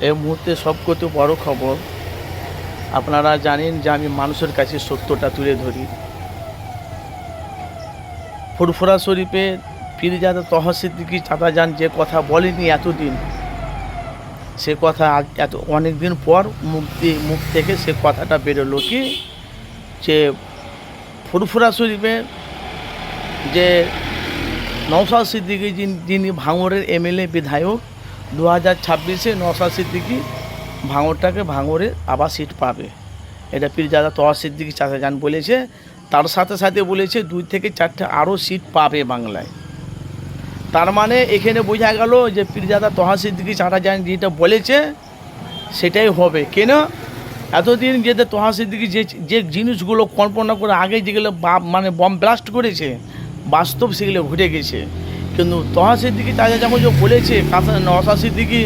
এই মুহূর্তে সবকত বড় খবর। আপনারা জানেন যে আমি মানুষের কাছে সত্যটা তুলে ধরি। ফুরফুরা শরীফে পীরজাদা তহসিদ্দিকি চাচা যান যে কথা বলেনি এতদিন, সে কথা এত অনেক দিন পর দিয়ে মুখ থেকে সে কথাটা বেরোলো কি? যে ফুরফুরা শরীফে যে নওশাদ সিদ্দিকি যিনি- ভাঙড়ের এমএলএ, বিধায়ক দু হাজার ছাব্বিশে নওশাদ সিদ্দিকি ভাঙরটাকে ভাঙরে আবার সিট পাবে। এটা পীরজাদা তোয়া সিদ্দিকি চাচা যান বলেছে। তার সাথে সাথে বলেছে, দুই থেকে চারটে আরও সিট পাবে বাংলায়। তার মানে এখানে বোঝা গেল যে পীরজাদা তোহা সিদ্দিকি চাচা যান যেটা বলেছে, সেটাই হবে। কেন? এতদিন যেতে তোহা সিদ্দিকি যে যে জিনিসগুলো কল্পনা করে আগে যেগুলো মানে বম ব্লাস্ট করেছে, বাস্তব সেগুলো ঘটে গেছে। কিন্তু তোহা সিদ্দিকি চাচা যেমন যে বলেছে নওশা সিদ্দিকি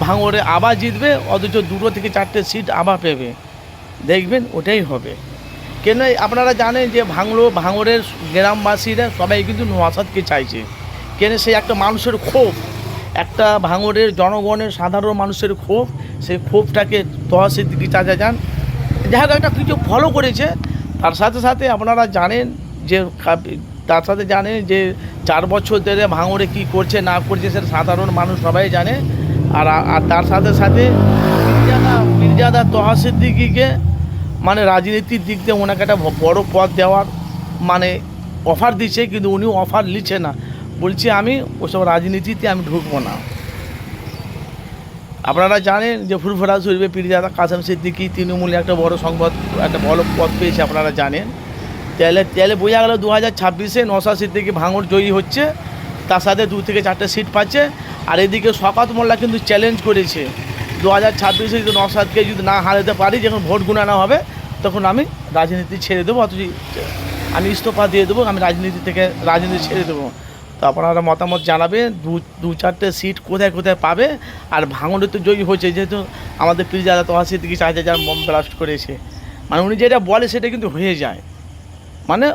ভাঙড়ে আবার জিতবে, অথচ দুটো থেকে চারটে সিট আবার পেবে। দেখবেন, ওটাই হবে। কেন আপনারা জানেন যে ভাঙড়ো, ভাঙড়ের গ্রামবাসীরা সবাই কিন্তু নওয়াসাদকে চাইছে। কেন সে একটা মানুষের ক্ষোভ? একটা ভাঙড়ের জনগণের সাধারণ মানুষের ক্ষোভ, সেই ক্ষোভটাকে তোহা সিদ্দিকি চাচা যান। যাই একটা কিছু ফলো করেছে। তার সাথে সাথে আপনারা জানেন যে, তার সাথে জানেন যে চার বছর ধরে ভাঙড়ে কি করছে, না করছে, সেটা সাধারণ মানুষ সবাই জানে। আর আর তার সাথে সাথে মির্জাদা মির্জাদা তোহা সিদ্দিকিকে মানে রাজনীতির দিক দিয়ে ওনাকে একটা বড় পদ দেওয়ার মানে অফার দিচ্ছে, কিন্তু উনি অফার নিচ্ছে না। বলছে আমি, ওসব রাজনীতিতে আমি ঢুকবো না। আপনারা জানেন যে ফুরফুরা শরীফে পীরজাদা কাসেম সিদ্দিকি, তৃণমূলে একটা বড় সংবাদ, একটা বড় পদ পেয়েছে, আপনারা জানেন। তাহলে তাহলে বোঝা গেল দু হাজার ছাব্বিশে নশা সিদ্দিকি ভাঙড় জয়ী হচ্ছে। তার সাথে দু থেকে চারটে সিট পাচ্ছে। আর এদিকে শকাত মোল্লা কিন্তু চ্যালেঞ্জ করেছে। দু হাজার ছাব্বিশে যদি নসাদকে যদি না হারাতে পারি, যখন ভোট গুণানো হবে, তখন আমি রাজনীতি ছেড়ে দেবো, অথচ আমি ইস্তফা দিয়ে দেবো, আমি রাজনীতি থেকে, রাজনীতি ছেড়ে দেবো। তো আপনারা মতামত জানাবেন, দু দু চারটে সিট কোথায় কোথায় পাবে? আর ভাঙনে তো জয়ী হয়েছে, যেহেতু আমাদের পিরজাদা তোহাসি থেকে চার হাজার বম ব্লাস্ট করেছে। মানে উনি যেটা বলে, সেটা কিন্তু হয়ে যায়। মানে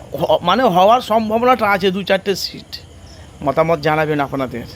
মানে হওয়ার সম্ভাবনাটা আছে দু চারটে সিট মতামত জানাবেন আপনাদের।